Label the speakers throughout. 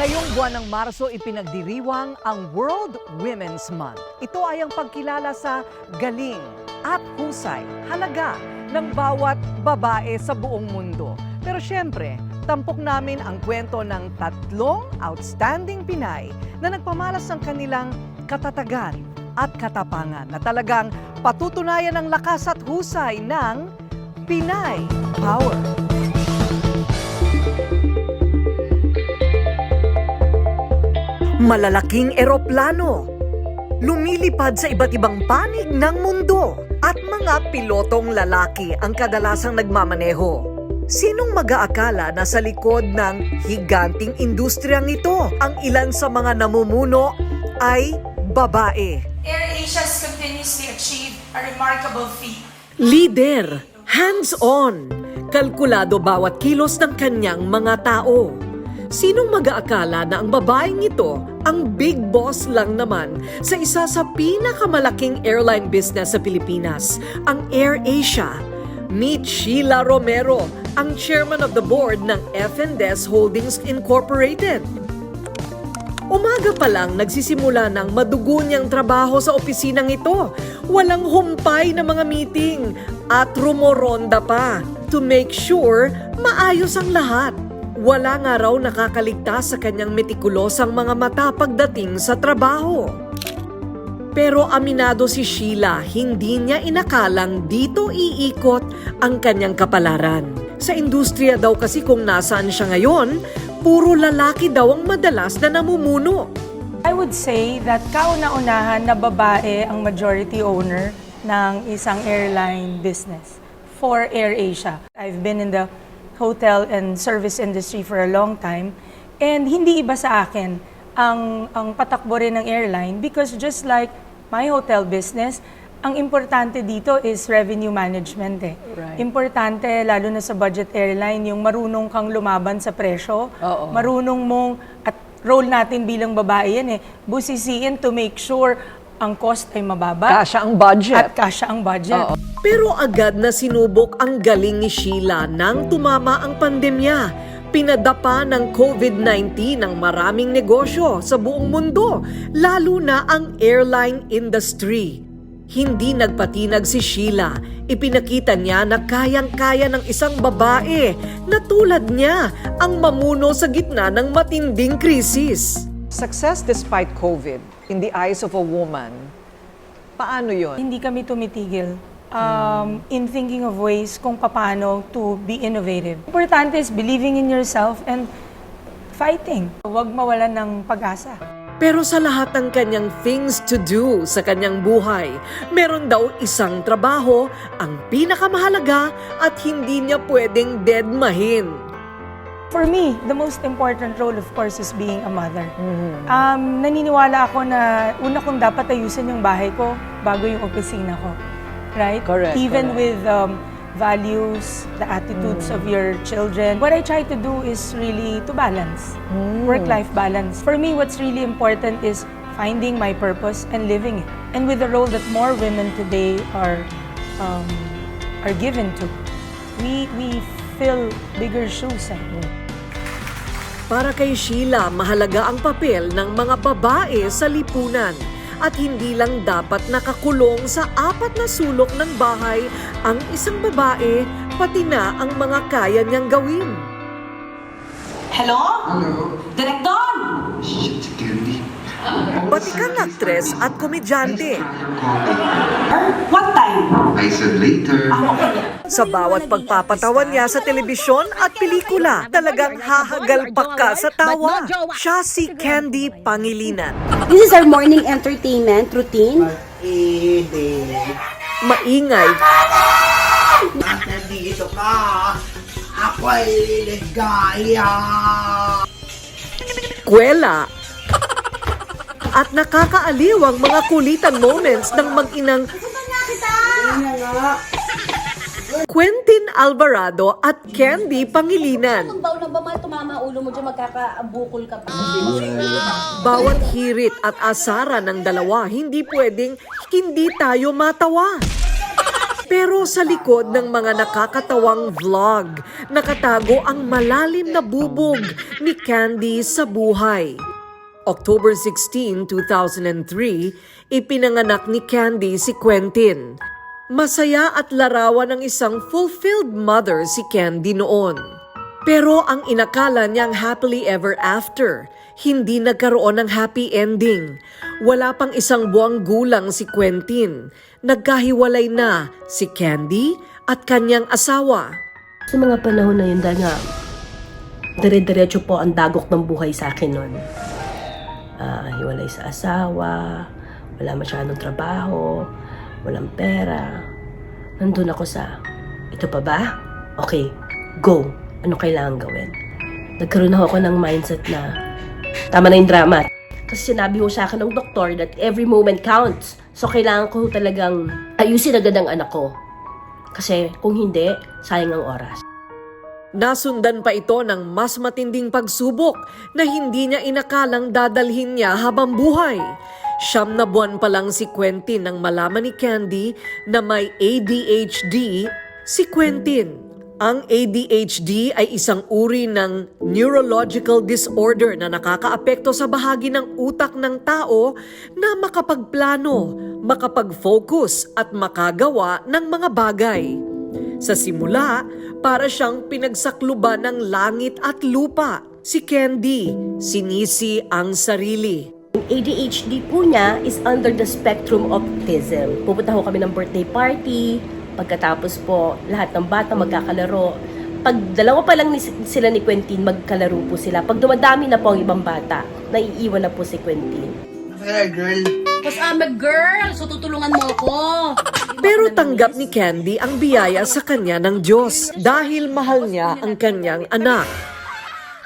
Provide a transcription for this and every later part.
Speaker 1: Ngayong buwan ng Marso, ipinagdiriwang ang World Women's Month. Ito ay ang pagkilala sa galing at husay, halaga ng bawat babae sa buong mundo. Pero syempre, tampok namin ang kwento ng tatlong outstanding Pinay na nagpamalas ng kanilang katatagan at katapangan na talagang patutunayan ang lakas at husay ng Pinay Power. Malalaking eroplano, lumilipad sa iba't ibang panig ng mundo at mga pilotong lalaki ang kadalasang nagmamaneho. Sinong mag-aakala na sa likod ng higanting industriyang ito, ang ilan sa mga namumuno ay babae.
Speaker 2: AirAsia has continuously achieved a remarkable feat.
Speaker 1: Leader, hands-on, kalkulado bawat kilos ng kanyang mga tao. Sinong mag-aakala na ang babaeng ito ang big boss lang naman sa isa sa pinakamalaking airline business sa Pilipinas, ang AirAsia. Meet Sheila Romero, ang chairman of the board ng F&S Holdings Incorporated. Umaga pa lang nagsisimula ng madugo niyang trabaho sa opisinang ito. Walang humpay na mga meeting at rumoronda pa to make sure maayos ang lahat. Wala nga raw nakakaligtas sa kanyang metikulosang mga mata pagdating sa trabaho. Pero aminado si Sheila, hindi niya inakalang dito iikot ang kanyang kapalaran. Sa industriya daw kasi kung nasaan siya ngayon, puro lalaki daw ang madalas na namumuno.
Speaker 2: I would say that kauna-unahan na babae ang majority owner ng isang airline business for AirAsia. I've been in the hotel and service industry for a long time and hindi iba sa akin ang ang patakbo rin ng airline because just like my hotel business, ang importante dito is revenue management eh.
Speaker 1: Right.
Speaker 2: Importante lalo na sa budget airline yung marunong kang lumaban sa presyo,
Speaker 1: Oo.
Speaker 2: marunong mong at role natin bilang babae yan eh, busisiin to make sure ang cost ay mababa
Speaker 1: Kasya ang budget.
Speaker 2: at kasya ang budget.
Speaker 1: Pero agad na sinubok ang galing ni Sheila nang tumama ang pandemya. Pinadapa ng COVID-19 ang maraming negosyo sa buong mundo, lalo na ang airline industry. Hindi nagpatinag si Sheila. Ipinakita niya na kayang-kaya ng isang babae na tulad niya ang mamuno sa gitna ng matinding krisis. Success despite COVID in the eyes of a woman, paano yon?
Speaker 2: Hindi kami tumitigil um, in thinking of ways kung paano to be innovative. Importante is believing in yourself and fighting. Huwag mawalan ng pag-asa.
Speaker 1: Pero sa lahat ng kanyang things to do sa kanyang buhay, meron daw isang trabaho ang pinakamahalaga at hindi niya pwedeng deadmahin.
Speaker 2: For me, the most important role, of course, is being a mother. Um, naniniwala ako na una kong dapat ayusin yung bahay ko bago yung opisina ko. Right?
Speaker 1: Correct,
Speaker 2: Even
Speaker 1: correct.
Speaker 2: with um, values, the attitudes of your children. What I try to do is really to balance. Work-life balance. For me, what's really important is finding my purpose and living it. And with the role that more women today are um, are given to, we we fill bigger shoes. Eh.
Speaker 1: Para kay Sheila, mahalaga ang papel ng mga babae sa lipunan at hindi lang dapat nakakulong sa apat na sulok ng bahay ang isang babae, pati na ang mga kaya niyang gawin.
Speaker 3: Hello?
Speaker 4: Hello. Candy.
Speaker 1: Batikang aktres at komedyante.
Speaker 3: What time?
Speaker 4: I said later.
Speaker 1: Sa bawat pagpapatawan niya sa telebisyon at pelikula, talagang hahagalpak ka sa tawa. Siya si Candy Pangilinan.
Speaker 5: This is our morning entertainment routine.
Speaker 1: Maingay,
Speaker 6: nandito ka, ako'y ligaya.
Speaker 1: kwela, at nakakaaliw ang mga kulitan moments ng mag-inang Quentin Alvarado at Candy Pangilinan.
Speaker 5: Baon na ba tumama ulo mo dyan, magkakabukol ka pa.
Speaker 1: Bawat hirit at asara ng dalawa, hindi pwedeng hindi tayo matawa. Pero sa likod ng mga nakakatawang vlog, nakatago ang malalim na bubog ni Candy sa buhay. October 16, 2003, ipinanganak ni Candy si Quentin. Masaya at larawan ng isang fulfilled mother si Candy noon. Pero ang inakala niyang happily ever after, hindi nagkaroon ng happy ending. Wala pang isang buwang gulang si Quentin. Nagkahiwalay na si Candy at kanyang asawa.
Speaker 7: Sa mga panahon na yun, dahil dire-diretso po ang dagok ng buhay sa akin noon. Ah, hiwalay sa asawa, wala masyadong trabaho, walang pera. Nandun ako sa, ito pa ba? Okay, go. Ano kailangan gawin? Nagkaroon ako ng mindset na, tama na yung drama. Kasi sinabi ho sa akin ng doktor that every moment counts. So, kailangan ko talagang ayusin agad ang anak ko. Kasi kung hindi, sayang ang oras.
Speaker 1: Nasundan pa ito ng mas matinding pagsubok na hindi niya inakalang dadalhin niya habang buhay. Siyam na buwan pa lang si Quentin nang malaman ni Candy na may ADHD si Quentin. Ang ADHD ay isang uri ng neurological disorder na nakakaapekto sa bahagi ng utak ng tao na makapagplano, makapag-focus at makagawa ng mga bagay. Sa simula, para siyang pinagsakluban ng langit at lupa. Si Candy, sinisi ang sarili.
Speaker 7: Yung ADHD po niya is under the spectrum of autism. Pupunta ho kami ng birthday party, pagkatapos po lahat ng bata magkakalaro. Pag dalawa pa lang ni, sila ni Quentin, magkalaro po sila. Pag dumadami na po ang ibang bata, naiiwan na po si Quentin.
Speaker 6: Fair girl.
Speaker 5: Tapos I'm a girl, so tutulungan mo ako.
Speaker 1: Pero tanggap ni Candy ang biyaya sa kanya ng Diyos dahil mahal niya ang kanyang anak.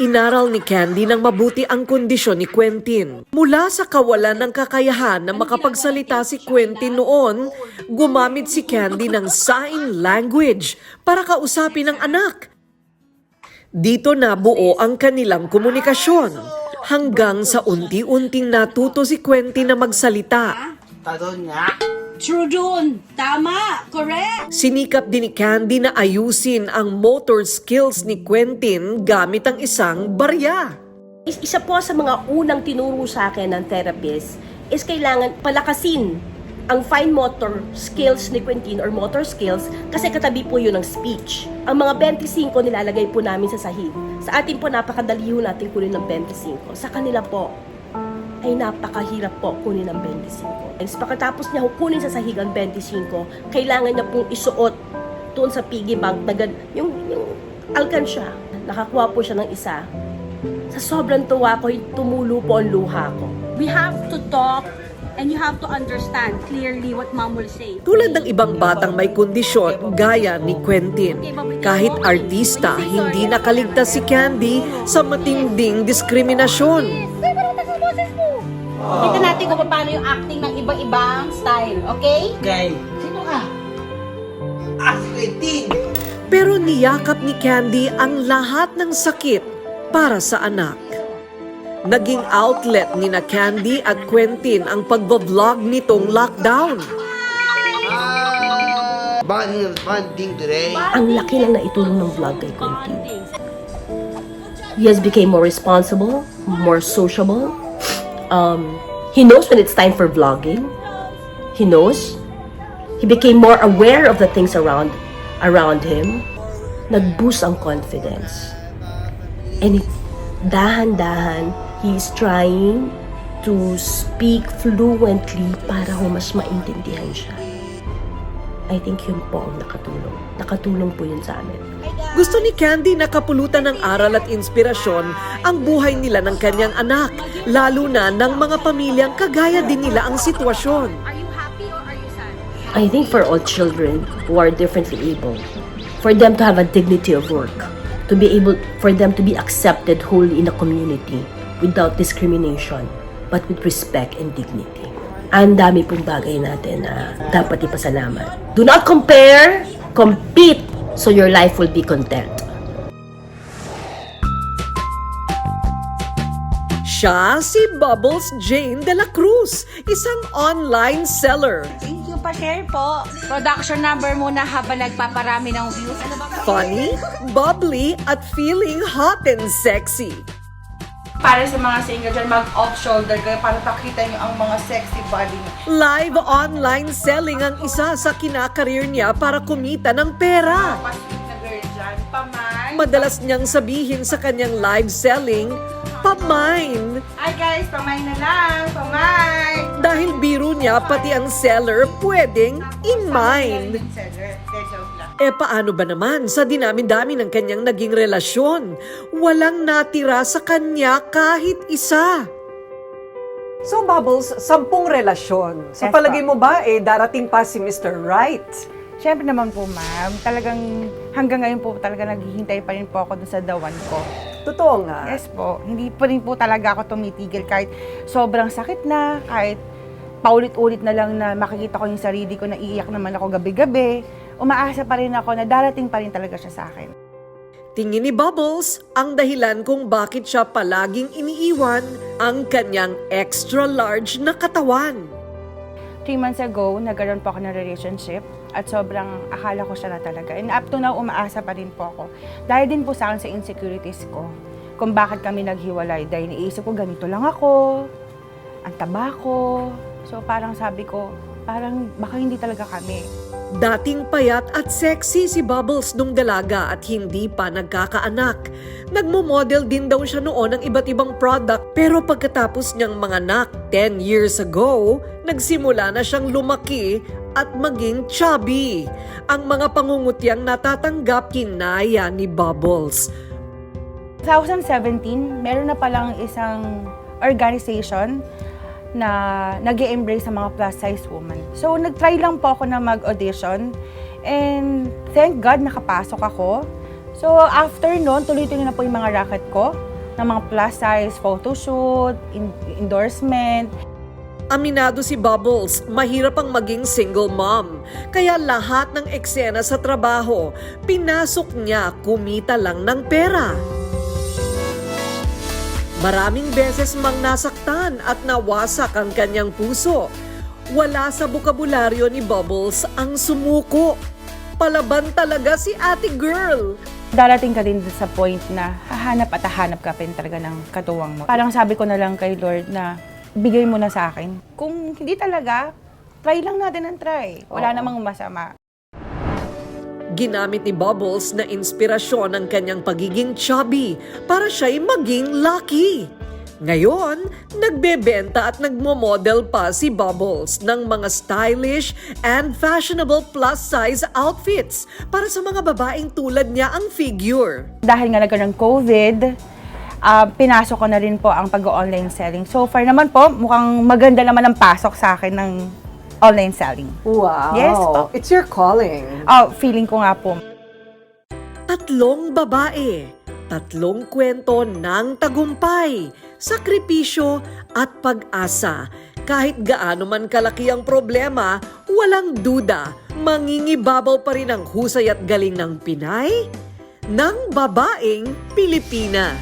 Speaker 1: Inaral ni Candy ng mabuti ang kondisyon ni Quentin. Mula sa kawalan ng kakayahan na makapagsalita si Quentin noon, gumamit si Candy ng sign language para kausapin ang anak. Dito nabuo ang kanilang komunikasyon hanggang sa unti-unting natuto si Quentin na magsalita.
Speaker 6: Tadon nga.
Speaker 3: True dun. Tama. Correct.
Speaker 1: Sinikap din ni Candy na ayusin ang motor skills ni Quentin gamit ang isang barya.
Speaker 7: Is- Isa po sa mga unang tinuro sa akin ng therapist is kailangan palakasin ang fine motor skills ni Quentin or motor skills kasi katabi po yun ng speech. Ang mga 25 nilalagay po namin sa sahig. Sa atin po napakadali ho natin kunin ng 25. Sa kanila po ay napakahirap po kunin ng 25. Tapos pagkatapos niya kunin sa sahig ang 25, kailangan niya pong isuot doon sa piggy bank na gan- yung, yung alkansya. Nakakuha po siya ng isa. Sa sobrang tuwa ko, tumulo po ang luha ko.
Speaker 3: We have to talk and you have to understand clearly what mom will say.
Speaker 1: Tulad ng ibang batang may kondisyon gaya ni Quentin. Kahit artista, hindi nakaligtas si Candy sa matinding diskriminasyon.
Speaker 5: Kita natin kung paano yung acting ng iba-ibang style, okay?
Speaker 6: Okay. Sino ka? Ah, si
Speaker 1: Pero niyakap ni Candy ang lahat ng sakit para sa anak. Naging outlet ni na Candy at Quentin ang pagbablog nitong lockdown.
Speaker 6: Bonding, bonding today.
Speaker 7: Ang laki lang na itulong ng vlog kay Quentin. He has become more responsible, more sociable. Um, he knows when it's time for vlogging. He knows. He became more aware of the things around around him. Nag-boost ang confidence. And dahan-dahan, he is trying to speak fluently para ho mas maintindihan siya. I think yun po ang nakatulong. Nakatulong po yun sa amin.
Speaker 1: Gusto ni Candy na kapulutan ng aral at inspirasyon ang buhay nila ng kanyang anak, lalo na ng mga pamilyang kagaya din nila ang sitwasyon.
Speaker 7: I think for all children who are differently able, for them to have a dignity of work, to be able, for them to be accepted wholly in a community without discrimination, but with respect and dignity. Ang dami pong bagay natin na dapat ipasalamat. Do not compare, compete, so your life will be content.
Speaker 1: Siya si Bubbles Jane de la Cruz, isang online seller.
Speaker 6: Thank you
Speaker 3: pa-share po. Production number muna habang nagpaparami ng views. Ano ba?
Speaker 1: Funny, bubbly, at feeling hot and sexy.
Speaker 8: Para sa mga single dyan, mag-off shoulder kayo para pakita nyo ang mga sexy body nyo.
Speaker 1: Live online selling ang isa sa kinakareer niya para kumita ng pera.
Speaker 8: Pa-sweet na girl dyan, pamay.
Speaker 1: Madalas niyang sabihin sa kanyang live selling, pamine.
Speaker 8: Ay guys, pamay na lang, pamay.
Speaker 1: Dahil biro niya pati ang seller pwedeng.
Speaker 8: Seller, lang.
Speaker 1: E paano ba naman sa dinami-dami ng kanyang naging relasyon? Walang natira sa kanya kahit isa. So Bubbles, sampung relasyon. Sa
Speaker 9: Yes,
Speaker 1: palagay mo ba, eh, darating pa si Mr. Right?
Speaker 9: Siyempre naman po, ma'am. Talagang hanggang ngayon po talaga naghihintay pa rin po ako dun sa dawan ko.
Speaker 1: Totoo nga.
Speaker 9: Yes po. Hindi pa rin po talaga ako tumitigil kahit sobrang sakit na, kahit paulit-ulit na lang na makikita ko yung sarili ko na iiyak naman ako gabi-gabi. Umaasa pa rin ako na darating pa rin talaga siya sa akin.
Speaker 1: Tingin ni Bubbles ang dahilan kung bakit siya palaging iniiwan ang kanyang extra large na katawan.
Speaker 9: Three months ago, nagkaroon po ako ng relationship at sobrang akala ko siya na talaga. And up to now, umaasa pa rin po ako. Dahil din po sa akin sa insecurities ko, kung bakit kami naghiwalay. Dahil naisip ko, ganito lang ako, ang taba ko. So parang sabi ko, parang baka hindi talaga kami.
Speaker 1: Dating payat at sexy si Bubbles nung dalaga at hindi pa nagkakaanak. Nagmo-model din daw siya noon ng iba't ibang product pero pagkatapos niyang manganak 10 years ago, nagsimula na siyang lumaki at maging chubby. Ang mga pangungutyang natatanggap kinaya ni Bubbles.
Speaker 9: 2017, meron na palang isang organization na nag embrace sa mga plus size woman. So, nag-try lang po ako na mag-audition and thank God nakapasok ako. So, after noon, tuloy-tuloy na po yung mga racket ko ng mga plus size photoshoot, in- endorsement,
Speaker 1: Aminado si Bubbles, mahirap ang maging single mom. Kaya lahat ng eksena sa trabaho, pinasok niya kumita lang ng pera. Maraming beses mang nasaktan at nawasak ang kanyang puso. Wala sa bukabularyo ni Bubbles ang sumuko. Palaban talaga si ate girl.
Speaker 9: darating ka din sa point na hahanap at hahanap ka pa rin talaga ng katuwang mo. Parang sabi ko na lang kay Lord na bigay mo na sa akin. Kung hindi talaga, try lang natin ang try. Wala namang masama.
Speaker 1: Ginamit ni Bubbles na inspirasyon ang kanyang pagiging chubby para siya'y maging lucky. Ngayon, nagbebenta at nagmo-model pa si Bubbles ng mga stylish and fashionable plus-size outfits para sa mga babaeng tulad niya ang figure.
Speaker 9: Dahil nga nagkaroon ng COVID, ah, pinasok ko na rin po ang pag-online selling. So far naman po, mukhang maganda naman ang pasok sa akin ng online selling.
Speaker 1: Wow!
Speaker 9: Yes po.
Speaker 1: It's your calling.
Speaker 9: Oh, feeling ko nga po,
Speaker 1: Tatlong babae, tatlong kwento ng tagumpay, sakripisyo at pag-asa. Kahit gaano man kalaki ang problema, walang duda, mangingibabaw pa rin ang husay at galing ng Pinay, ng babaeng Pilipina.